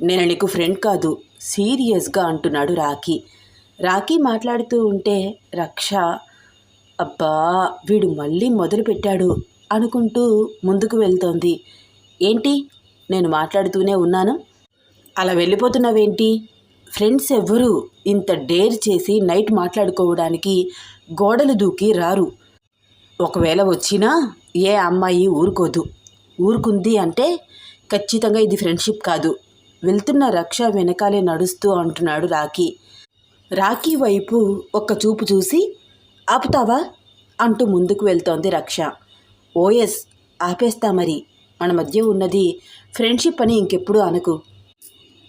నేను నీకు ఫ్రెండ్ కాదు సీరియస్గా అంటున్నాడు రాఖీ. రాఖీ మాట్లాడుతూ ఉంటే రక్ష అబ్బా వీడు మళ్ళీ మొదలుపెట్టాడు అనుకుంటూ ముందుకు వెళ్తోంది. ఏంటి? నేను మాట్లాడుతూనే ఉన్నాను. అలా వెళ్ళిపోతున్నావేంటి? ఫ్రెండ్స్ ఎవ్వరూ ఇంత డేర్ చేసి నైట్ మాట్లాడుకోవడానికి గోడలు దూకి రారు. ఒకవేళ వచ్చినా ఏ అమ్మాయి ఊరుకోదు. ఊరుకుంది అంటే ఖచ్చితంగా ఇది ఫ్రెండ్షిప్ కాదు. వెళ్తున్న రక్ష వెనకాలే నడుస్తూ అంటున్నాడు రాఖీ. రాఖీ వైపు ఒక్క చూపు చూసి ఆపుతావా? అంటూ ముందుకు వెళ్తోంది రక్ష. ఓఎస్ ఆపేస్తా మరి. మన మధ్య ఉన్నది ఫ్రెండ్షిప్ అని ఇంకెప్పుడు అనకు.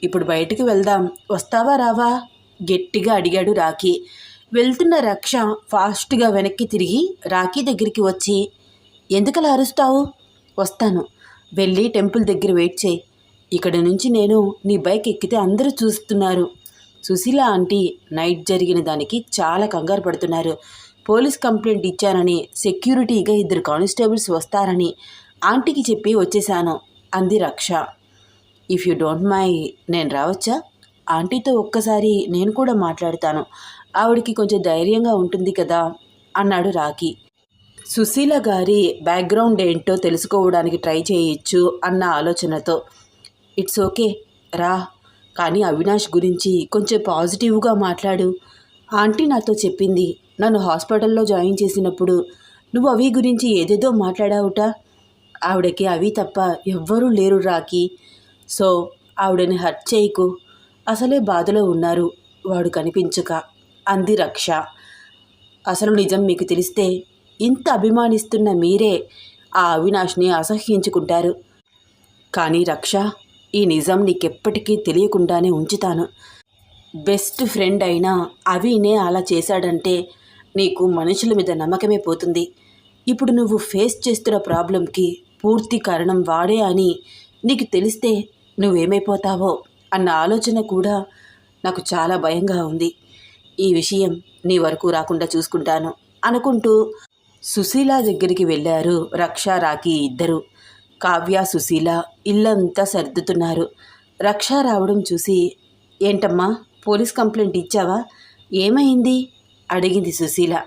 ఇప్పుడు బయటికి వెళ్దాం. వస్తావా రావా? గట్టిగా అడిగాడు రాఖీ. వెళ్తున్న రక్ష ఫాస్ట్గా వెనక్కి తిరిగి రాఖీ దగ్గరికి వచ్చి ఎందుకలా అరుస్తావు? వస్తాను. వెళ్ళి టెంపుల్ దగ్గర వెయిట్ చేయి. ఇక్కడ నుంచి నేను నీ బైక్ ఎక్కితే అందరూ చూస్తున్నారు. సుశీల ఆంటీ నైట్ జరిగిన దానికి చాలా కంగారు పడుతున్నారు. పోలీస్ కంప్లైంట్ ఇచ్చానని సెక్యూరిటీగా ఇద్దరు కానిస్టేబుల్స్ వస్తారని ఆంటీకి చెప్పి వచ్చేశాను అంది రక్ష. ఇఫ్ యూ డోంట్ మై నేను రావచ్చా? ఆంటీతో ఒక్కసారి నేను కూడా మాట్లాడతాను. ఆవిడికి కొంచెం ధైర్యంగా ఉంటుంది కదా అన్నాడు రాఖీ. సుశీల గారి బ్యాక్గ్రౌండ్ ఏంటో తెలుసుకోవడానికి ట్రై చేయొచ్చు అన్న ఆలోచనతో ఇట్స్ ఓకే రా. కానీ అవినాష్ గురించి కొంచెం పాజిటివ్గా మాట్లాడు. ఆంటీ నాతో చెప్పింది నన్ను హాస్పిటల్లో జాయిన్ చేసినప్పుడు. నువ్వు అవి గురించి ఏదేదో మాట్లాడావుట. ఆవిడకి అవి తప్ప ఎవ్వరూ లేరు రాకి సో ఆవిడని హర్ట్ చేయకు. అసలే బాధలో ఉన్నారు వాడు కనిపించక. అంది రక్ష. అసలు నిజం మీకు తెలిస్తే ఇంత అభిమానిస్తున్న మీరే ఆ అవినాష్ని అసహ్యించుకుంటారు. కానీ రక్ష ఈ నిజం నీకెప్పటికీ తెలియకుండానే ఉంచుతాను. బెస్ట్ ఫ్రెండ్ అయినా అవినే అలా చేశాడంటే నీకు మనుషుల మీద నమ్మకమే పోతుంది. ఇప్పుడు నువ్వు ఫేస్ చేస్తున్న ప్రాబ్లంకి పూర్తి కారణం వాడే అని నీకు తెలిస్తే నువ్వేమైపోతావో అన్న ఆలోచన కూడా నాకు చాలా భయంగా ఉంది. ఈ విషయం నీ వరకు రాకుండా చూసుకుంటాను అనుకుంటూ సుశీల దగ్గరికి వెళ్ళారు రక్ష రాఖీ ఇద్దరు. కావ్య సుశీల ఇల్లంతా సర్దుతున్నారు. రక్ష రావడం చూసి ఏంటమ్మా పోలీస్ కంప్లైంట్ ఇచ్చావా? ఏమైంది? అడిగింది సుశీల.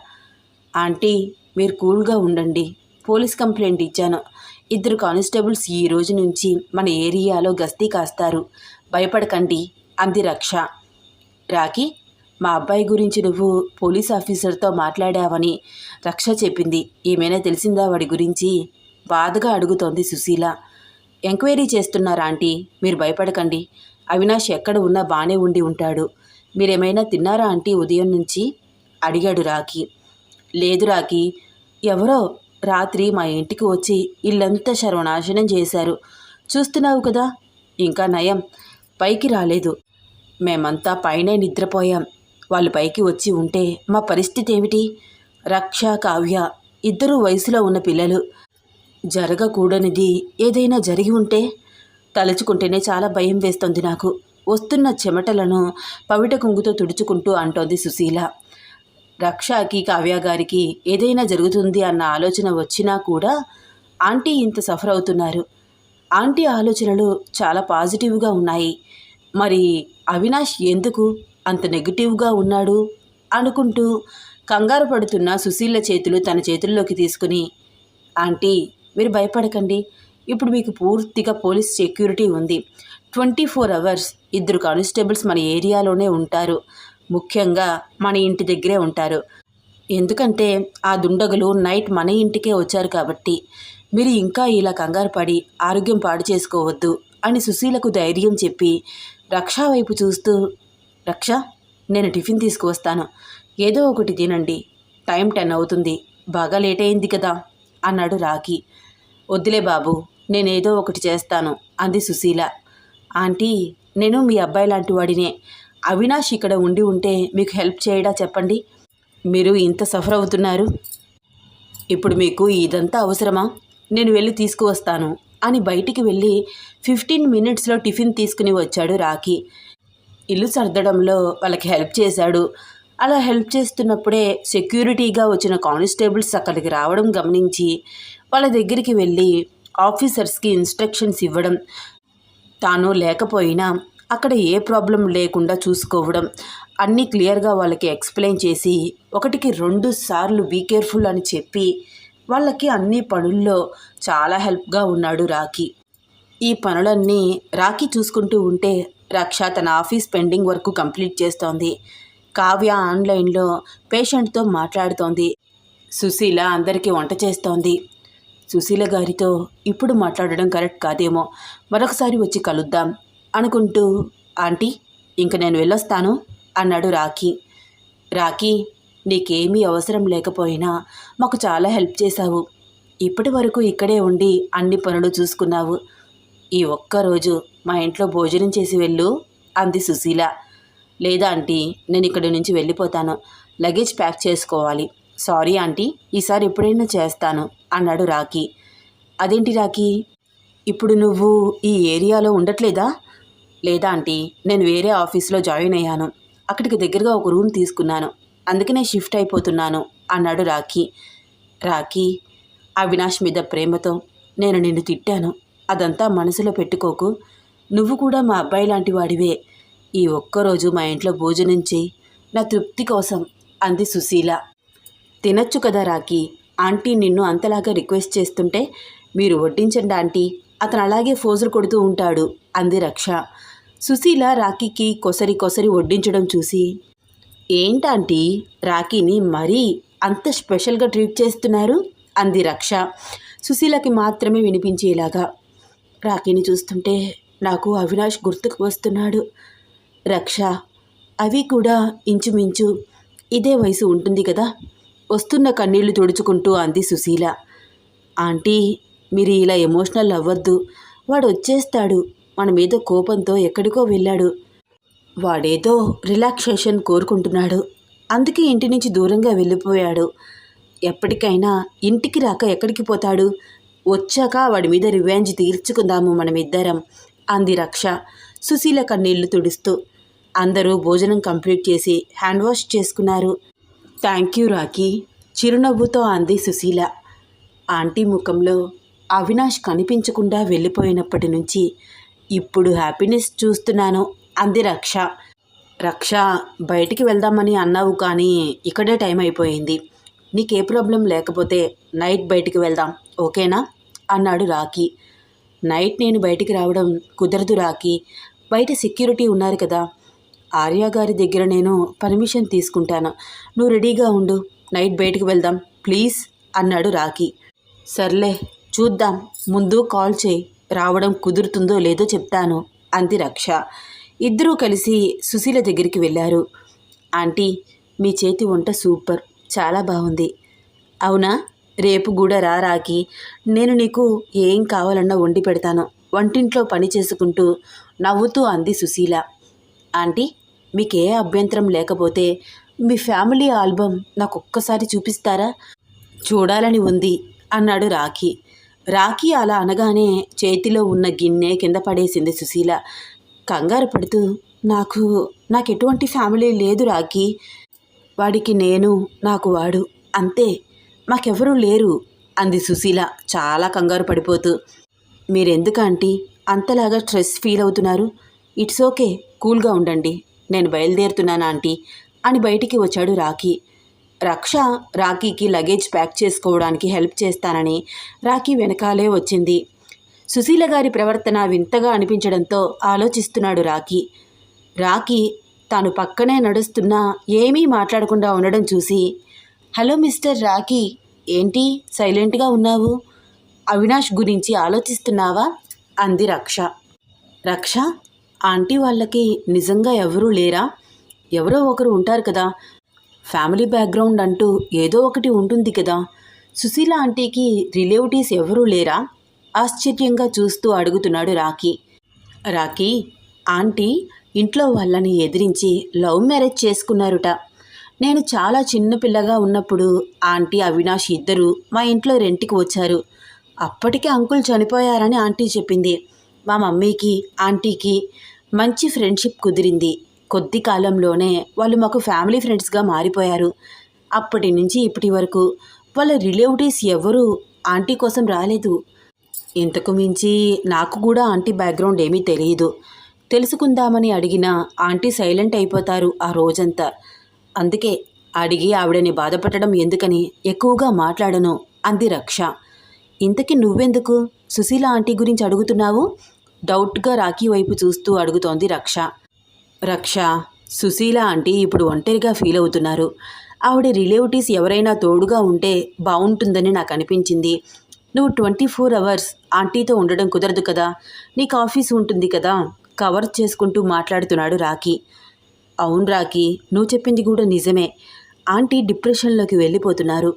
ఆంటీ మీరు కూల్గా ఉండండి. పోలీస్ కంప్లైంట్ ఇచ్చాను. ఇద్దరు కానిస్టేబుల్స్ ఈ రోజు నుంచి మన ఏరియాలో గస్తీ కాస్తారు. భయపడకండి అంది రక్ష. రాకి మా అబ్బాయి గురించి నువ్వు పోలీస్ ఆఫీసర్తో మాట్లాడావని రక్ష చెప్పింది. ఏమైనా తెలిసిందా వాడి గురించి? బాధగా అడుగుతోంది సుశీల. ఎంక్వైరీ చేస్తున్నారా ఆంటీ. మీరు భయపడకండి. అవినాష్ ఎక్కడ ఉన్నా బాగానే ఉండి ఉంటాడు. మీరేమైనా తిన్నారా ఆంటీ? ఉదయం నుంచి అడిగాడు రాకి లేదు రాకి ఎవరో రాత్రి మా ఇంటికి వచ్చి ఇల్లంతా సర్వనాశనం చేశారు. చూస్తున్నావు కదా? ఇంకా నయం. పైకి రాలేదు. మేమంతా పైనే నిద్రపోయాం. వాళ్ళు పైకి వచ్చి ఉంటే మా పరిస్థితి ఏమిటి? రక్ష కావ్య ఇద్దరూ వయసులో ఉన్న పిల్లలు. జరగకూడనిది ఏదైనా జరిగి ఉంటే తలుచుకుంటేనే చాలా భయం వేస్తోంది నాకు. వస్తున్న చెమటలను పవిట కుంగుతో తుడుచుకుంటూ అంటోంది సుశీల. రక్షకి కావ్య గారికి ఏదైనా జరుగుతుంది అన్న ఆలోచన వచ్చినా కూడా ఆంటీ ఇంత సఫర్ అవుతున్నారు. ఆంటీ ఆలోచనలు చాలా పాజిటివ్గా ఉన్నాయి. మరి అవినాష్ ఎందుకు అంత నెగిటివ్గా ఉన్నాడు అనుకుంటూ కంగారు పడుతున్న సుశీల చేతులు తన చేతుల్లోకి తీసుకుని ఆంటీ మీరు భయపడకండి. ఇప్పుడు మీకు పూర్తిగా పోలీస్ సెక్యూరిటీ ఉంది. ట్వంటీ ఫోర్ అవర్స్ ఇద్దరు కానిస్టేబుల్స్ మన ఏరియాలోనే ఉంటారు. ముఖ్యంగా మన ఇంటి దగ్గరే ఉంటారు. ఎందుకంటే ఆ దుండగులు నైట్ మన ఇంటికే వచ్చారు కాబట్టి. మీరు ఇంకా ఇలా కంగారు పడి ఆరోగ్యం పాడు చేసుకోవద్దు అని సుశీలకు ధైర్యం చెప్పి రక్ష వైపు చూస్తూ రక్ష నేను టిఫిన్ తీసుకువస్తాను. ఏదో ఒకటి తినండి. టైం టెన్ అవుతుంది. బాగా లేట్ అయింది కదా అన్నాడు రాఖీ. వద్దులే బాబు నేనేదో ఒకటి చేస్తాను అంది సుశీల. ఆంటీ నేను మీ అబ్బాయి లాంటి వాడినే. అవినాష్ ఇక్కడ ఉండి ఉంటే మీకు హెల్ప్ చేయడా చెప్పండి. మీరు ఇంత సఫర్ అవుతున్నారు. ఇప్పుడు మీకు ఇదంతా అవసరమా? నేను వెళ్ళి తీసుకువస్తాను అని బయటికి వెళ్ళి ఫిఫ్టీన్ మినిట్స్లో టిఫిన్ తీసుకుని వచ్చాడు రాఖీ. ఇల్లు సర్దడంలో వాళ్ళకి హెల్ప్ చేశాడు. అలా హెల్ప్ చేస్తున్నప్పుడే సెక్యూరిటీగా వచ్చిన కానిస్టేబుల్స్ అక్కడికి రావడం గమనించి వాళ్ళ దగ్గరికి వెళ్ళి ఆఫీసర్స్కి ఇన్స్ట్రక్షన్స్ ఇవ్వడం తాను లేకపోయినా అక్కడ ఏ ప్రాబ్లం లేకుండా చూసుకోవడం అన్నీ క్లియర్గా వాళ్ళకి ఎక్స్ప్లెయిన్ చేసి ఒకటికి రెండు సార్లు బీ కేర్ఫుల్ అని చెప్పి వాళ్ళకి అన్ని పనుల్లో చాలా హెల్ప్గా ఉన్నాడు రాఖీ. ఈ పనులన్నీ రాఖీ చూసుకుంటూ ఉంటే రక్ష తన ఆఫీస్ పెండింగ్ వర్క్ కంప్లీట్ చేస్తోంది. కావ్య ఆన్లైన్లో పేషెంట్తో మాట్లాడుతోంది. సుశీల అందరికీ వంట చేస్తోంది. సుశీల గారితో ఇప్పుడు మాట్లాడడం కరెక్ట్ కాదేమో. మరొకసారి వచ్చి కలుద్దాం అనుకుంటూ ఆంటీ ఇంక నేను వెళ్ళొస్తాను అన్నాడు రాఖీ. రాఖీ నీకేమీ అవసరం లేకపోయినా మాకు చాలా హెల్ప్ చేశావు. ఇప్పటి వరకు ఇక్కడే ఉండి అన్ని పనులు చూసుకున్నావు. ఈ ఒక్కరోజు మా ఇంట్లో భోజనం చేసి వెళ్ళు అంది సుశీల. లేదా ఆంటీ నేను ఇక్కడి నుంచి వెళ్ళిపోతాను. లగేజ్ ప్యాక్ చేసుకోవాలి. Sorry aunty. ఈసారి ఎప్పుడైనా చేస్తాను అన్నాడు రాఖీ. అదేంటి రాఖీ? ఇప్పుడు నువ్వు ఈ ఏరియాలో ఉండట్లేదా? లేదా ఆంటీ. నేను వేరే ఆఫీస్లో జాయిన్ అయ్యాను. అక్కడికి దగ్గరగా ఒక రూమ్ తీసుకున్నాను. అందుకనే షిఫ్ట్ అయిపోతున్నాను అన్నాడు రాఖీ. రాఖీ అవినాష్ మీద ప్రేమతో నేను నిన్ను తిట్టాను. అదంతా మనసులో పెట్టుకోకు. నువ్వు కూడా మా అబ్బాయి లాంటి వాడివే. ఈ ఒక్కరోజు మా ఇంట్లో భోజనం చేయి. నా తృప్తి కోసం అంది సుశీల. తినొచ్చు కదా రాకి ఆంటీ నిన్ను అంతలాగా రిక్వెస్ట్ చేస్తుంటే మీరు వడ్డించండి ఆంటీ. అతను అలాగే ఫోజులు కొడుతూ ఉంటాడు అంది రక్ష. సుశీల రాఖీకి కొసరి కొసరి వడ్డించడం చూసి ఏంటంటీ రాఖీని మరీ అంత స్పెషల్గా ట్రీట్ చేస్తున్నారు? అంది రక్ష. సుశీలకి మాత్రమే వినిపించేలాగా రాఖీని చూస్తుంటే నాకు అవినాష్ గుర్తుకు వస్తున్నాడు. రక్ష అవి కూడా ఇంచుమించు ఇదే వయసు ఉంటుంది కదా? వస్తున్న కన్నీళ్ళు తుడుచుకుంటూ అంది సుశీల. ఆంటీ మీరు ఇలా ఎమోషనల్ అవ్వద్దు. వాడు వచ్చేస్తాడు. మన మీద కోపంతో ఎక్కడికో వెళ్ళాడు. వాడేదో రిలాక్సేషన్ కోరుకుంటున్నాడు. అందుకే ఇంటి నుంచి దూరంగా వెళ్ళిపోయాడు. ఎప్పటికైనా ఇంటికి రాక ఎక్కడికి పోతాడు? వచ్చాక వాడి మీద రివెంజ్ తీర్చుకుందాము మనమిద్దరం అంది రక్ష సుశీల కన్నీళ్ళు తుడుస్తూ. అందరూ భోజనం కంప్లీట్ చేసి హ్యాండ్ వాష్ చేసుకున్నారు. Thank you Rakhi. చిరునవ్వుతో అంది సుశీల. ఆంటీ ముఖంలో అవినాష్ కనిపించకుండా వెళ్ళిపోయినప్పటి నుంచి ఇప్పుడు హ్యాపీనెస్ చూస్తున్నాను అంది రక్ష. రక్ష బయటికి వెళ్దామని అన్నావు కానీ ఇక్కడే టైం అయిపోయింది. నీకే ప్రాబ్లం లేకపోతే నైట్ బయటికి వెళ్దాం ఓకేనా? అన్నాడు రాకీ నైట్ నేను బయటికి రావడం కుదరదు రాకీ బయట సెక్యూరిటీ ఉన్నారు కదా ఆర్య గారి దగ్గర నేను పర్మిషన్ తీసుకుంటాను. నువ్వు రెడీగా ఉండు. నైట్ బయటకు వెళ్దాం. ప్లీజ్ అన్నాడు రాకీ సర్లే చూద్దాం. ముందు కాల్ చేయి. రావడం కుదురుతుందో లేదో చెప్తాను అంది రక్ష. ఇద్దరూ కలిసి సుశీల దగ్గరికి వెళ్ళారు. ఆంటీ మీ చేతి వంట సూపర్. చాలా బాగుంది. అవునా? రేపు కూడా రా రాకి నేను నీకు ఏం కావాలన్నా వండి పెడతాను. వంటింట్లో పని చేసుకుంటూ నవ్వుతూ అంది సుశీల. ఆంటీ మీకు ఏ అభ్యంతరం లేకపోతే మీ ఫ్యామిలీ ఆల్బమ్ నాకు ఒక్కసారి చూపిస్తారా? చూడాలని ఉంది అన్నాడు రాఖీ. రాఖీ అలా అనగానే చేతిలో ఉన్న గిన్నె కింద పడేసింది సుశీల. కంగారు పడుతూ నాకు నాకు ఎటువంటి ఫ్యామిలీ లేదు రాఖీ. వాడికి నేను నాకు వాడు అంతే. మాకెవరూ లేరు అంది సుశీల చాలా కంగారు పడిపోతూ. మీరెందుకు ఆంటీ? అంతలాగా స్ట్రెస్ ఫీల్ అవుతున్నారు. ఇట్స్ ఓకే కూల్గా ఉండండి. నేను బయలుదేరుతున్నాను ఆంటీ అని బయటికి వచ్చాడు రాఖీ. రక్ష రాఖీకి లగేజ్ ప్యాక్ చేసుకోవడానికి హెల్ప్ చేస్తానని రాఖీ వెనకాలే వచ్చింది. సుశీల గారి ప్రవర్తన వింతగా అనిపించడంతో ఆలోచిస్తున్నాడు రాఖీ. రాఖీ తాను పక్కనే నడుస్తున్నా ఏమీ మాట్లాడకుండా ఉండడం చూసి హలో మిస్టర్ రాఖీ ఏంటి సైలెంట్గా ఉన్నావు? అవినాష్ గురించి ఆలోచిస్తున్నావా? అంది రక్ష. రక్ష? ఆంటీ వాళ్ళకి నిజంగా ఎవరూ లేరా? ఎవరో ఒకరు ఉంటారు కదా. ఫ్యామిలీ బ్యాక్గ్రౌండ్ అంటూ ఏదో ఒకటి ఉంటుంది కదా. సుశీల ఆంటీకి రిలేటివ్స్ ఎవరూ లేరా? ఆశ్చర్యంగా చూస్తూ అడుగుతున్నాడు రాఖీ. రాఖీ ఆంటీ ఇంట్లో వాళ్ళని ఎదిరించి లవ్ మ్యారేజ్ చేసుకున్నారుట. నేను చాలా చిన్నపిల్లగా ఉన్నప్పుడు ఆంటీ అవినాష్ ఇద్దరు మా ఇంట్లో రెంట్కి వచ్చారు. అప్పటికే అంకుల్ చనిపోయారని ఆంటీ చెప్పింది. మా మమ్మీకి ఆంటీకి మంచి ఫ్రెండ్షిప్ కుదిరింది. కొద్ది కాలంలోనే వాళ్ళు మాకు ఫ్యామిలీ ఫ్రెండ్స్గా మారిపోయారు. అప్పటి నుంచి ఇప్పటి వరకు వాళ్ళ రిలేటివ్స్ ఎవరూ ఆంటీ కోసం రాలేదు. ఇంతకు మించి నాకు కూడా ఆంటీ బ్యాక్గ్రౌండ్ ఏమీ తెలియదు తెలుసుకుందామని అడిగినా ఆంటీ సైలెంట్ అయిపోతారు ఆ రోజంతా. అందుకే అడిగి ఆవిడని బాధపడడం ఎందుకని ఎక్కువగా మాట్లాడను అంది రక్ష. ఇంతకీ నువ్వెందుకు సుశీల ఆంటీ గురించి అడుగుతున్నావు? డౌట్గా రాఖీ వైపు చూస్తూ అడుగుతోంది రక్ష. రక్ష సుశీల ఆంటీ ఇప్పుడు ఒంటరిగా ఫీల్ అవుతున్నారు. ఆవిడ రిలేటివ్స్ ఎవరైనా తోడుగా ఉంటే బాగుంటుందని నాకు అనిపించింది. నువ్వు ట్వంటీ ఫోర్ అవర్స్ ఆంటీతో ఉండడం కుదరదు కదా. నీకు ఆఫీస్ ఉంటుంది కదా. కవర్ చేసుకుంటూ మాట్లాడుతున్నాడు రాఖీ. అవును రాఖీ నువ్వు చెప్పింది కూడా నిజమే. ఆంటీ డిప్రెషన్లోకి వెళ్ళిపోతున్నారు.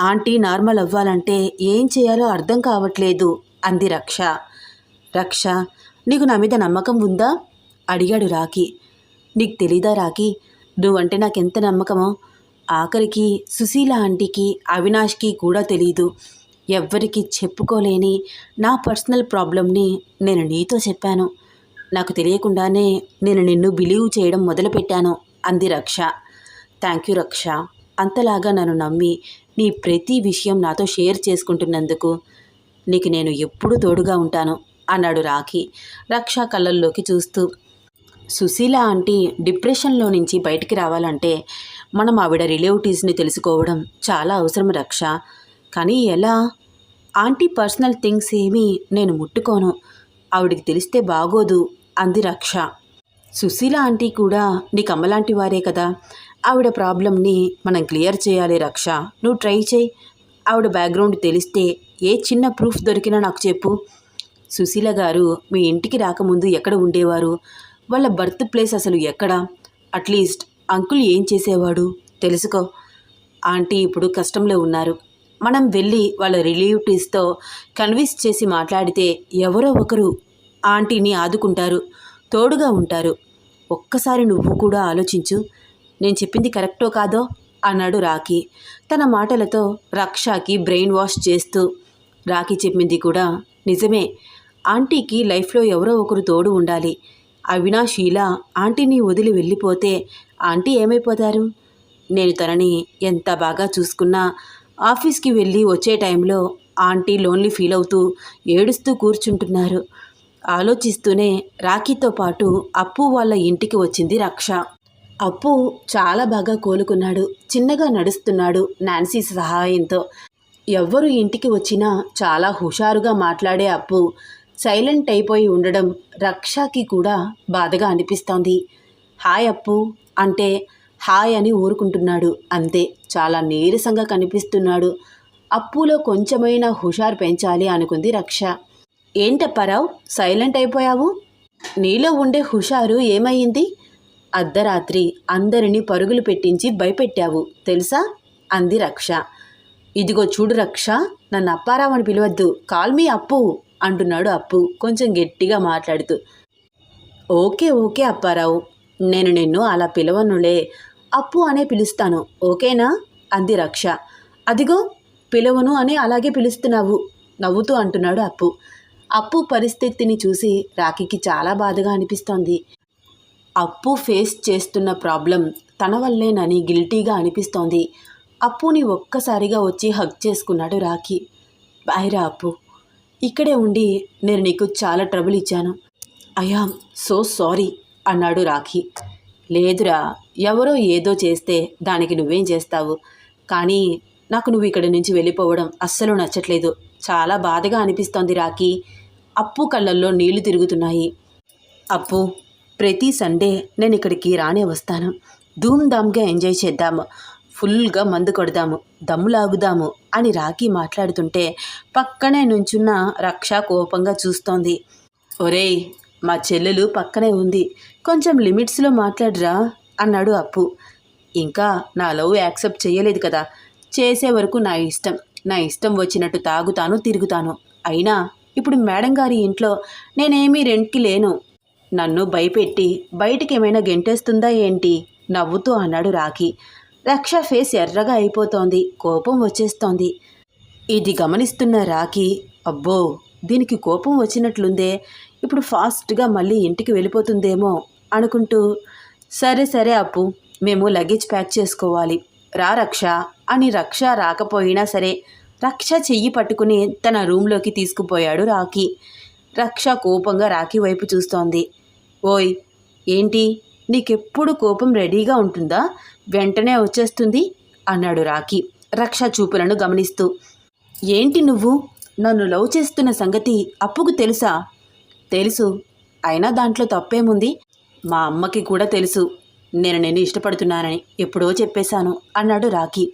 ఆంటీ నార్మల్ అవ్వాలంటే ఏం చేయాలో అర్థం కావట్లేదు అంది రక్ష. రక్ష నీకు నా మీద నమ్మకం ఉందా? అడిగాడు రాఖీ. నీకు తెలీదా రాఖీ? నువ్వంటే నాకెంత నమ్మకమో? ఆఖరికి సుశీల ఆంటీకి అవినాష్కి కూడా తెలీదు. ఎవ్వరికి చెప్పుకోలేని నా పర్సనల్ ప్రాబ్లమ్ని నేను నీతో చెప్పాను. నాకు తెలియకుండానే నేను నిన్ను బిలీవ్ చేయడం మొదలుపెట్టాను అంది రక్ష. థ్యాంక్ యూ రక్ష. అంతలాగా నన్ను నమ్మి నీ ప్రతి విషయం నాతో షేర్ చేసుకుంటున్నందుకు నీకు నేను ఎప్పుడూ తోడుగా ఉంటాను. అన్నాడు రాఖీ. రక్ష కళ్ళల్లోకి చూస్తూ సుశీల ఆంటీ డిప్రెషన్లో నుంచి బయటికి రావాలంటే మనం ఆవిడ రిలేటివ్స్ని తెలుసుకోవడం చాలా అవసరం రక్ష. కానీ ఎలా? ఆంటీ పర్సనల్ థింగ్స్ ఏమీ నేను ముట్టుకోను. ఆవిడికి తెలిస్తే బాగోదు అంది రక్ష. సుశీల ఆంటీ కూడా నీ కమ్మలాంటి వారే కదా. ఆవిడ ప్రాబ్లంని మనం క్లియర్ చేయాలి రక్ష. నువ్వు ట్రై చేయి. ఆవిడ బ్యాక్గ్రౌండ్ తెలిస్తే ఏ చిన్న ప్రూఫ్ దొరికినా నాకు చెప్పు. సుశీల గారు మీ ఇంటికి రాకముందు ఎక్కడ ఉండేవారు? వాళ్ళ బర్త్ ప్లేస్ అసలు ఎక్కడ? అట్లీస్ట్ అంకుల్ ఏం చేసేవాడు? తెలుసుకో. ఆంటీ ఇప్పుడు కష్టంలో ఉన్నారు. మనం వెళ్ళి వాళ్ళ రిలేటివ్స్తో కన్విన్స్ చేసి మాట్లాడితే ఎవరో ఒకరు ఆంటీని ఆదుకుంటారు తోడుగా ఉంటారు. ఒక్కసారి నువ్వు కూడా ఆలోచించు. నేను చెప్పింది కరెక్టో కాదో? అన్నాడు రాఖీ. తన మాటలతో రక్షాకి బ్రెయిన్ వాష్ చేస్తూ రాఖీ చెప్పింది కూడా నిజమే. ఆంటీకి లైఫ్లో ఎవరో ఒకరు తోడు ఉండాలి. అవినాష్ ఇలా ఆంటీని వదిలి వెళ్ళిపోతే ఆంటీ ఏమైపోతారు? నేను తనని ఎంత బాగా చూసుకున్నా ఆఫీస్కి వెళ్ళి వచ్చే టైంలో ఆంటీ లోన్లీ ఫీల్ అవుతూ ఏడుస్తూ కూర్చుంటున్నారు. ఆలోచిస్తూనే రాఖీతో పాటు అప్పు వాళ్ళ ఇంటికి వచ్చింది రక్ష. అప్పు చాలా బాగా కోలుకున్నాడు. చిన్నగా నడుస్తున్నాడు నాన్సీ సహాయంతో. ఎవ్వరు ఇంటికి వచ్చినా చాలా హుషారుగా మాట్లాడే అప్పు సైలెంట్ అయిపోయి ఉండడం రక్షకి కూడా బాధగా అనిపిస్తోంది. హాయ్ అప్పు అంటే హాయ్ అని ఊరుకుంటున్నాడు. అంతే చాలా నీరసంగా కనిపిస్తున్నాడు. అప్పులో కొంచెమైనా హుషారు పెంచాలి అనుకుంది రక్ష. ఏంటప్పారావు సైలెంట్ అయిపోయావు? నీలో ఉండే హుషారు ఏమయ్యింది? అర్ధరాత్రి అందరినీ పరుగులు పెట్టించి భయపెట్టావు తెలుసా? అంది రక్ష. ఇదిగో చూడు రక్ష నన్ను అప్పారావు అని పిలవద్దు. కాల్ మీ అప్పు. అంటున్నాడు అప్పు. కొంచెం గట్టిగా మాట్లాడుతూ ఓకే ఓకే అప్పారావు. నేను నిన్ను అలా పిలవనులే. అప్పు అనే పిలుస్తాను ఓకేనా? అంది రక్ష. అదిగో పిలవను అని అలాగే పిలుస్తున్నావు నవ్వుతూ అంటున్నాడు అప్పు. అప్పు పరిస్థితిని చూసి రాఖీకి చాలా బాధగా అనిపిస్తోంది. అప్పు ఫేస్ చేస్తున్న ప్రాబ్లం తన వల్లేనని గిల్టీగా అనిపిస్తోంది. అప్పుని ఒక్కసారిగా వచ్చి హగ్ చేసుకున్నాడు రాఖీ. బాయ్రా అప్పు. ఇక్కడే ఉండి నేను నీకు చాలా ట్రబుల్ ఇచ్చాను. ఐఆమ్ సో సారీ అన్నాడు రాఖీ. లేదురా ఎవరో ఏదో చేస్తే దానికి నువ్వేం చేస్తావు? కానీ నాకు నువ్వు ఇక్కడి నుంచి వెళ్ళిపోవడం అస్సలు నచ్చట్లేదు. చాలా బాధగా అనిపిస్తోంది రాఖీ. అప్పు కళ్ళల్లో నీళ్ళు తిరుగుతున్నాయి. అప్పు ప్రతి సండే నేను ఇక్కడికి రానే వస్తాను. ధూమ్ ధామ్గా ఎంజాయ్ చేద్దాము ఫుల్గా మందు కొడదాము దమ్ములాగుదాము అని రాఖీ మాట్లాడుతుంటే పక్కనే నుంచున్న రక్ష కోపంగా చూస్తోంది. ఒరేయ్ మా చెల్లెలు పక్కనే ఉంది. కొంచెం లిమిట్స్లో మాట్లాడరా అన్నాడు అప్పు. ఇంకా నా లవ్ యాక్సెప్ట్ చేయలేదు కదా. చేసే వరకు నా ఇష్టం నా ఇష్టం వచ్చినట్టు తాగుతాను తిరుగుతాను. అయినా ఇప్పుడు మేడం గారి ఇంట్లో నేనేమీ రెంట్కి లేను. నన్ను భయపెట్టి బయటికి ఏమైనా గెంటేస్తుందా ఏంటి? నవ్వుతూ అన్నాడు రాఖీ. రక్ష ఫేస్ ఎర్రగా అయిపోతోంది. కోపం వచ్చేస్తోంది. ఇది గమనిస్తున్న రాఖీ అబ్బో దీనికి కోపం వచ్చినట్లుందే. ఇప్పుడు ఫాస్ట్గా మళ్ళీ ఇంటికి వెళ్ళిపోతుందేమో అనుకుంటూ సరే సరే అప్పు మేము లగేజ్ ప్యాక్ చేసుకోవాలి. రా రక్ష. అని రక్ష రాకపోయినా సరే రక్ష చెయ్యి పట్టుకుని తన రూమ్లోకి తీసుకుపోయాడు రాఖీ. రక్ష కోపంగా రాఖీ వైపు చూస్తోంది. ఓయ్ ఏంటి? నీకెప్పుడు కోపం రెడీగా ఉంటుందా? వెంటనే వచ్చేస్తుంది అన్నాడు రాఖీ రక్ష చూపులను గమనిస్తూ. ఏంటి నువ్వు? నన్ను లవ్ చేస్తున్న సంగతి అప్పుకు తెలుసా? తెలుసు. అయినా దాంట్లో తప్పేముంది? మా అమ్మకి కూడా తెలుసు. నేను నిన్ను ఇష్టపడుతున్నానని ఎప్పుడో చెప్పేశాను అన్నాడు రాఖీ.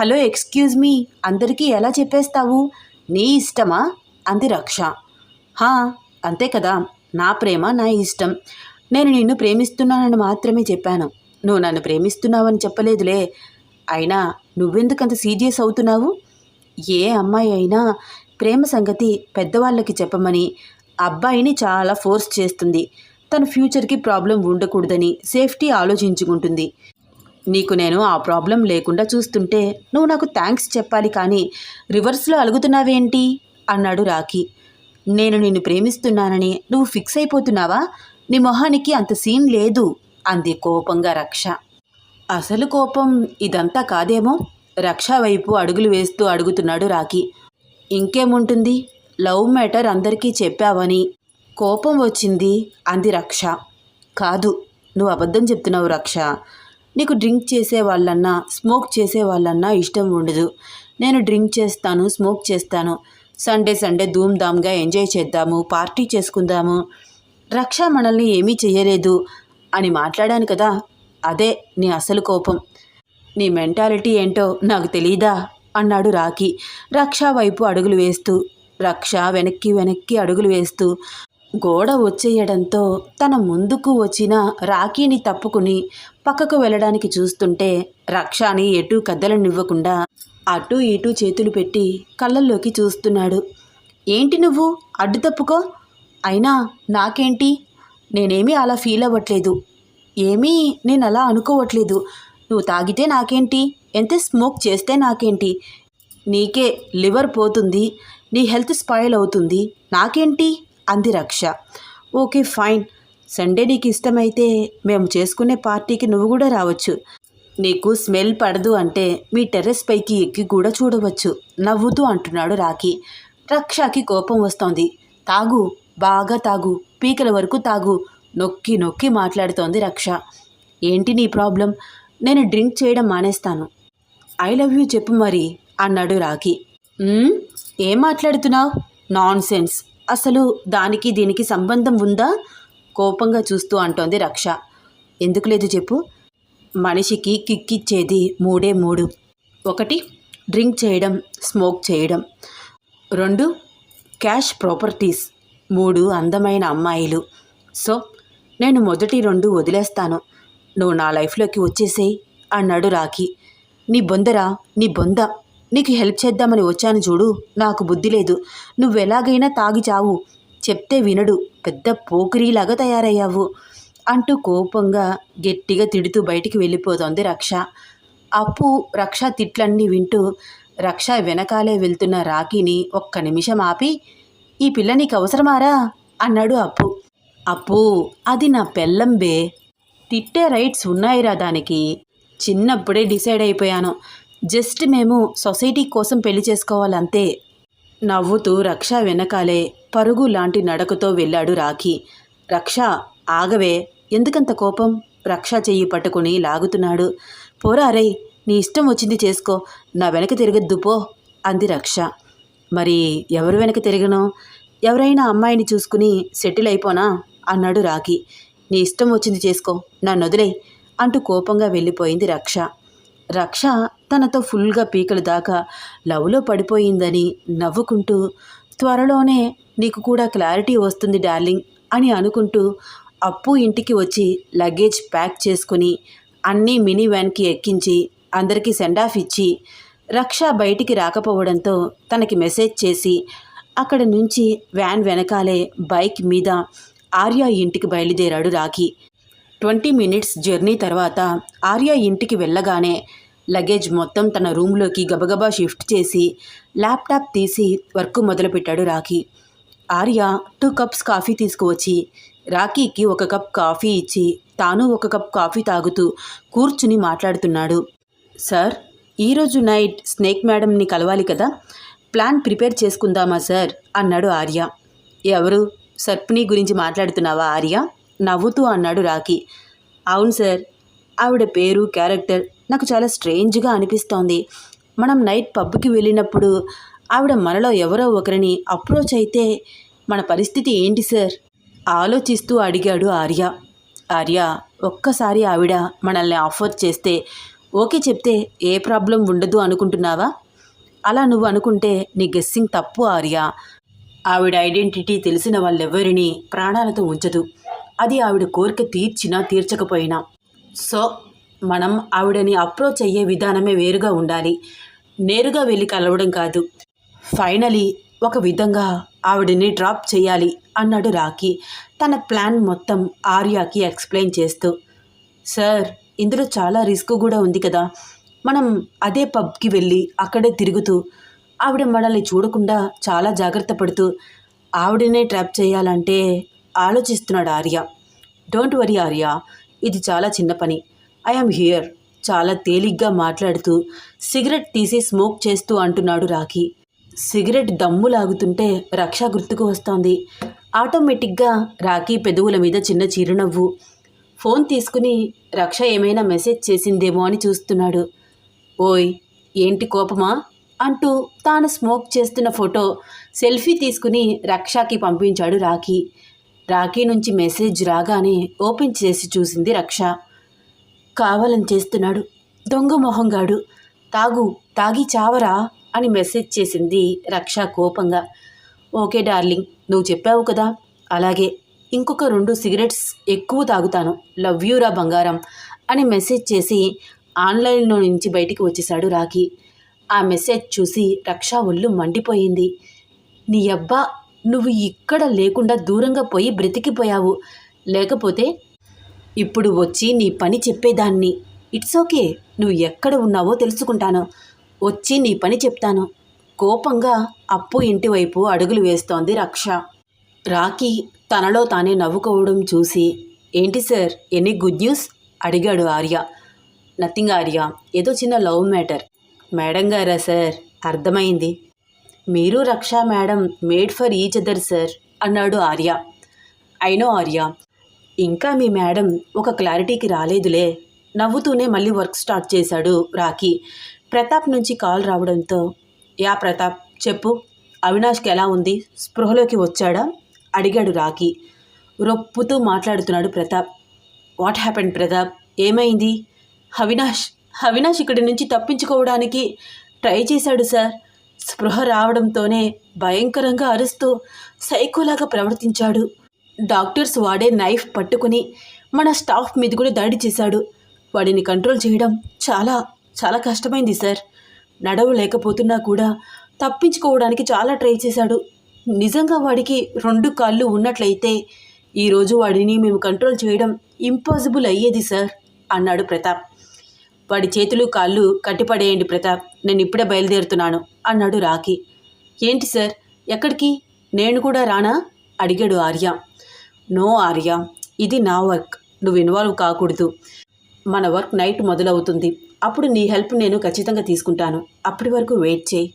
హలో ఎక్స్క్యూజ్ మీ అందరికీ ఎలా చెప్పేస్తావు? నీ ఇష్టమా? అంది రక్ష. హా అంతే కదా. నా ప్రేమ నా ఇష్టం. నేను నిన్ను ప్రేమిస్తున్నానని మాత్రమే చెప్పాను. నువ్వు నన్ను ప్రేమిస్తున్నావని చెప్పలేదులే. అయినా నువ్వెందుకంత సీరియస్ అవుతున్నావు? ఏ అమ్మాయి అయినా ప్రేమ సంగతి పెద్దవాళ్ళకి చెప్పమని అబ్బాయిని చాలా ఫోర్స్ చేస్తుంది. తన ఫ్యూచర్కి ప్రాబ్లం ఉండకూడదని సేఫ్టీ ఆలోచించుకుంటుంది. నీకు నేను ఆ ప్రాబ్లం లేకుండా చూస్తుంటే నువ్వు నాకు థ్యాంక్స్ చెప్పాలి కానీ రివర్స్లో అలుగుతున్నావేంటి? అన్నాడు రాఖీ. నేను నిన్ను ప్రేమిస్తున్నానని నువ్వు ఫిక్స్ అయిపోతున్నావా? నీ మొహానికి అంత సీన్ లేదు అంది కోపంగా రక్ష. అసలు కోపం ఇదంతా కాదేమో? రక్ష వైపు అడుగులు వేస్తూ అడుగుతున్నాడు రాఖీ. ఇంకేముంటుంది? లవ్ మ్యాటర్ అందరికీ చెప్పావని కోపం వచ్చింది అంది రక్ష. కాదు నువ్వు అబద్ధం చెప్తున్నావు రక్ష. నీకు డ్రింక్ చేసే వాళ్ళన్నా స్మోక్ చేసే వాళ్ళన్నా ఇష్టం ఉండదు. నేను డ్రింక్ చేస్తాను స్మోక్ చేస్తాను. సండే సండే ధూమ్ధామ్గా ఎంజాయ్ చేద్దాము పార్టీ చేసుకుందాము రక్ష మనల్ని ఏమీ చెయ్యలేదు. అని మాట్లాడాను కదా అదే నీ అసలు కోపం. నీ మెంటాలిటీ ఏంటో నాకు తెలీదా? అన్నాడు రాఖీ. రక్ష వైపు అడుగులు వేస్తూ రక్ష వెనక్కి వెనక్కి అడుగులు వేస్తూ గోడ వచ్చేయడంతో తన ముందుకు వచ్చిన రాఖీని తప్పుకుని పక్కకు వెళ్ళడానికి చూస్తుంటే రక్షని ఎటు కద్దలనివ్వకుండా అటు ఇటు చేతులు పెట్టి కళ్ళల్లోకి చూస్తున్నాడు. ఏంటి నువ్వు? అడ్డు తప్పుకో. అయినా నాకేంటి? నేనేమీ అలా ఫీల్ అవ్వట్లేదు. ఏమీ నేను అలా అనుకోవట్లేదు. నువ్వు తాగితే నాకేంటి? ఎంత స్మోక్ చేస్తే నాకేంటి? నీకే లివర్ పోతుంది. నీ హెల్త్ స్పాయిల్ అవుతుంది. నాకేంటి? అంది రక్ష. Okay fine. సండే నీకు ఇష్టమైతే మేము చేసుకునే పార్టీకి నువ్వు కూడా రావచ్చు. నీకు స్మెల్ పడదు అంటే మీ టెర్రస్ పైకి ఎక్కి కూడా చూడవచ్చు. నవ్వుతూ అంటున్నాడు రాఖీ. రక్షకి కోపం వస్తోంది. తాగు. బాగా తాగు పీకల వరకు తాగు నొక్కి నొక్కి మాట్లాడుతోంది రక్ష. ఏంటి నీ ప్రాబ్లం? నేను డ్రింక్ చేయడం మానేస్తాను. ఐ లవ్ యూ చెప్పు మరి అన్నాడు రాఖీ. ఏం మాట్లాడుతున్నావు? నాన్ సెన్స్ అసలు దానికి దీనికి సంబంధం ఉందా? కోపంగా చూస్తూ అంటోంది రక్ష. ఎందుకు లేదు చెప్పు. మనిషికి కిక్కిచ్చేది మూడే మూడు. ఒకటి డ్రింక్ చేయడం స్మోక్ చేయడం. రెండు క్యాష్ ప్రాపర్టీస్. మూడు అందమైన అమ్మాయిలు. సో నేను మొదటి రెండు వదిలేస్తాను. నువ్వు నా లైఫ్లోకి వచ్చేసేయ్ అన్నాడు రాఖీ. నీ బొందరా? నీ బొంద. నీకు హెల్ప్ చేద్దామని వచ్చాను చూడు నాకు బుద్ధి లేదు. నువ్వెలాగైనా తాగి చావు. చెప్తే వినడు. పెద్ద పోకిరీలాగా తయారయ్యావు అంటూ కోపంగా గట్టిగా తిడుతూ బయటికి వెళ్ళిపోతోంది రక్ష. అప్పు రక్ష తిట్లన్నీ వింటూ రక్ష వెనకాలే వెళ్తున్న రాఖీని ఒక్క నిమిషం ఆపి ఈ పిల్ల నీకు అవసరమారా? అన్నాడు అప్పు. అప్పు అది నా పెళ్ళంబే. తిట్టే రైట్స్ ఉన్నాయిరా దానికి. చిన్నప్పుడే డిసైడ్ అయిపోయాను. జస్ట్ మేము సొసైటీ కోసం పెళ్ళి చేసుకోవాలంతే. నవ్వుతూ రక్ష వెనకాలే పరుగు లాంటి నడకతో వెళ్ళాడు రాఖీ. రక్ష ఆగవే ఎందుకంత కోపం? రక్ష చెయ్యి పట్టుకుని లాగుతున్నాడు. పోరా రే నీ ఇష్టం వచ్చింది చేసుకో నా వెనక తిరగద్దు పో అంది రక్ష. మరి ఎవరు వెనక తిరగను? ఎవరైనా అమ్మాయిని చూసుకుని సెటిల్ అయిపోనా? అన్నాడు రాఖీ. నీ ఇష్టం వచ్చింది చేసుకో నన్ను వదిలే అంటూ కోపంగా వెళ్ళిపోయింది రక్ష. రక్ష తనతో ఫుల్గా పీకలు దాకా లవ్లో పడిపోయిందని నవ్వుకుంటూ త్వరలోనే నీకు కూడా క్లారిటీ వస్తుంది డార్లింగ్ అని అనుకుంటూ అప్పు ఇంటికి వచ్చి లగేజ్ ప్యాక్ చేసుకుని అన్నీ మినీ వ్యాన్కి ఎక్కించి అందరికీ సెండ్ ఆఫ్ ఇచ్చి రక్ష బయటికి రాకపోవడంతో తనకి మెసేజ్ చేసి అక్కడ నుంచి వ్యాన్ వెనకాలే బైక్ మీద ఆర్య ఇంటికి బయలుదేరాడు రాఖీ. ట్వంటీ మినిట్స్ జర్నీ తర్వాత ఆర్య ఇంటికి వెళ్ళగానే లగేజ్ మొత్తం తన రూమ్లోకి గబగబా షిఫ్ట్ చేసి ల్యాప్టాప్ తీసి వర్క్ మొదలుపెట్టాడు Rakhi. Arya two cups coffee తీసుకువచ్చి రాఖీకి ఒక కప్ కాఫీ ఇచ్చి తాను ఒక కప్ కాఫీ తాగుతూ కూర్చుని మాట్లాడుతున్నాడు. సార్ ఈరోజు నైట్ స్నేక్ మేడంని కలవాలి కదా? ప్లాన్ ప్రిపేర్ చేసుకుందామా సార్? అన్నాడు ఆర్య. ఎవరు? సర్పిణి గురించి మాట్లాడుతున్నావా ఆర్య? నవ్వుతూ అన్నాడు రాఖి. అవును సార్. ఆవిడ పేరు క్యారెక్టర్ నాకు చాలా స్ట్రేంజ్గా అనిపిస్తోంది. మనం నైట్ పబ్కి వెళ్ళినప్పుడు ఆవిడ మనలో ఎవరో ఒకరిని అప్రోచ్ అయితే మన పరిస్థితి ఏంటి సార్? ఆలోచిస్తూ అడిగాడు ఆర్య. ఆర్య ఒక్కసారి ఆవిడ మనల్ని ఆఫర్ చేస్తే ఓకే చెప్తే ఏ ప్రాబ్లం ఉండదు అనుకుంటున్నావా? అలా నువ్వు అనుకుంటే నీ గెస్సింగ్ తప్పు ఆర్య. ఆవిడ ఐడెంటిటీ తెలిసిన వాళ్ళెవ్వరిని ప్రాణాలతో ఉంచదు. అది ఆవిడ కోరిక తీర్చినా తీర్చకపోయినా. సో మనం ఆవిడని అప్రోచ్ అయ్యే విధానమే వేరుగా ఉండాలి. నేరుగా వెళ్ళి కలవడం కాదు. ఫైనలీ ఒక విధంగా ఆవిడని డ్రాప్ చేయాలి అన్నాడు రాకీ తన ప్లాన్ మొత్తం ఆర్యాకి ఎక్స్ప్లెయిన్ చేస్తూ సార్ ఇందులో చాలా రిస్క్ కూడా ఉంది కదా. మనం అదే పబ్కి వెళ్ళి అక్కడే తిరుగుతూ ఆవిడ మనల్ని చూడకుండా చాలా జాగ్రత్త పడుతూ ఆవిడనే ట్రాప్ చేయాలంటే ఆలోచిస్తున్నాడు ఆర్య. డోంట్ వరీ ఆర్య ఇది చాలా చిన్న పని. ఐఎమ్ హియర్ చాలా తేలిగ్గా మాట్లాడుతూ సిగరెట్ తీసి స్మోక్ చేస్తూ అంటున్నాడు రాఖీ. సిగరెట్ దమ్ము లాగుతుంటే రక్ష గుర్తుకు వస్తోంది. ఆటోమేటిక్గా రాఖీ పెదవుల మీద చిన్న చిరునవ్వు ఫోన్ తీసుకుని రక్ష ఏమైనా మెసేజ్ చేసిందేమో అని చూస్తున్నాడు. ఓయ్ ఏంటి కోపమా? అంటూ తాను స్మోక్ చేస్తున్న ఫోటో సెల్ఫీ తీసుకుని రక్షకి పంపించాడు రాఖీ. రాఖీ నుంచి మెసేజ్ రాగానే ఓపెన్ చేసి చూసింది రక్ష. కావాలని చేస్తున్నాడు. దొంగ మొహంగాడు. తాగు తాగి చావరా అని మెసేజ్ చేసింది రక్ష కోపంగా. ఓకే డార్లింగ్ నువ్వు చెప్పావు కదా. అలాగే. ఇంకొక రెండు సిగరెట్స్ ఎక్కువ తాగుతాను. లవ్ యూరా బంగారం అని మెసేజ్ చేసి ఆన్లైన్లో నుంచి బయటికి వచ్చేశాడు రాఖీ. ఆ మెసేజ్ చూసి రక్ష ఒళ్ళు మండిపోయింది. నీ అబ్బా నువ్వు ఇక్కడ లేకుండా దూరంగా పోయి బ్రతికిపోయావు. లేకపోతే ఇప్పుడు వచ్చి నీ పని చెప్పేదాన్ని. ఇట్స్ ఓకే నువ్వు ఎక్కడ ఉన్నావో తెలుసుకుంటాను. వచ్చి నీ పని చెప్తాను. కోపంగా అప్పు ఇంటివైపు అడుగులు వేస్తోంది రక్ష. రాఖీ తనలో తానే నవ్వుకోవడం చూసి ఏంటి సార్ ఎనీ గుడ్ న్యూస్? అడిగాడు ఆర్య. నథింగ్ ఆర్య ఏదో చిన్న లవ్ మ్యాటర్. మేడం గారా సార్ అర్థమైంది. మీరు Raksha madam made for each other sir అన్నాడు ఆర్య. అయినో ఆర్య ఇంకా మీ మేడం ఒక క్లారిటీకి రాలేదులే నవ్వుతూనే మళ్ళీ వర్క్ స్టార్ట్ చేశాడు రాకీ ప్రతాప్ నుంచి కాల్ రావడంతో యా ప్రతాప్ చెప్పు. అవినాష్కి ఎలా ఉంది? స్పృహలోకి వచ్చాడా? అడిగాడు రాఖీ. రొప్పుతూ మాట్లాడుతున్నాడు ప్రతాప్. What happened Pratap? ఏమైంది? అవినాష్ అవినాష్ ఇక్కడి నుంచి తప్పించుకోవడానికి ట్రై చేశాడు సార్. స్పృహ రావడంతోనే భయంకరంగా అరుస్తూ సైకోలాగా ప్రవర్తించాడు. డాక్టర్స్ వాడే నైఫ్ పట్టుకుని మన స్టాఫ్ మీద కూడా దాడి చేశాడు. వాడిని కంట్రోల్ చేయడం చాలా చాలా కష్టమైంది సార్. నడవలేకపోతున్నా కూడా తప్పించుకోవడానికి చాలా ట్రై చేశాడు. నిజంగా వాడికి రెండు కాళ్ళు ఉన్నట్లయితే ఈరోజు వాడిని మేము కంట్రోల్ చేయడం ఇంపాసిబుల్ అయ్యేది సార్ అన్నాడు ప్రతాప్. వాడి చేతులు కాళ్ళు కట్టిపడేయండి ప్రతాప్. నేను ఇప్పుడే బయలుదేరుతున్నాను అన్నాడు రాఖి. ఏంటి సార్ ఎక్కడికి? నేను కూడా రానా? అడిగాడు ఆర్య. నో ఆర్య. ఇది నా వర్క్ నువ్వు ఇన్వాల్వ్ కాకూడదు. మన వర్క్ నైట్ మొదలవుతుంది. అప్పుడు నీ హెల్ప్ నేను ఖచ్చితంగా తీసుకుంటాను. అప్పటి వరకు వెయిట్ చేయి.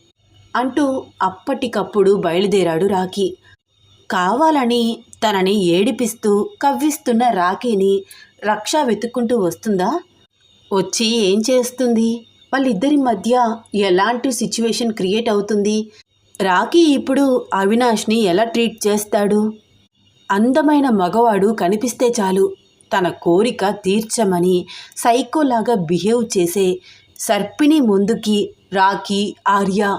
అంటూ అప్పటికప్పుడు బయలుదేరాడు రాకీ కావాలని తనని ఏడిపిస్తూ కవ్విస్తున్న రాఖీని రక్ష వెతుక్కుంటూ వస్తుందా? వచ్చి ఏం చేస్తుంది? వాళ్ళిద్దరి మధ్య ఎలాంటి సిచ్యువేషన్ క్రియేట్ అవుతుంది? రాఖీ ఇప్పుడు అవినాష్ని ఎలా ట్రీట్ చేస్తాడు? అందమైన మగవాడు కనిపిస్తే చాలు. తన కోరిక తీర్చమని సైకోలాగా బిహేవ్ చేసే సర్పిణి ముందుకి రాఖీ ఆర్య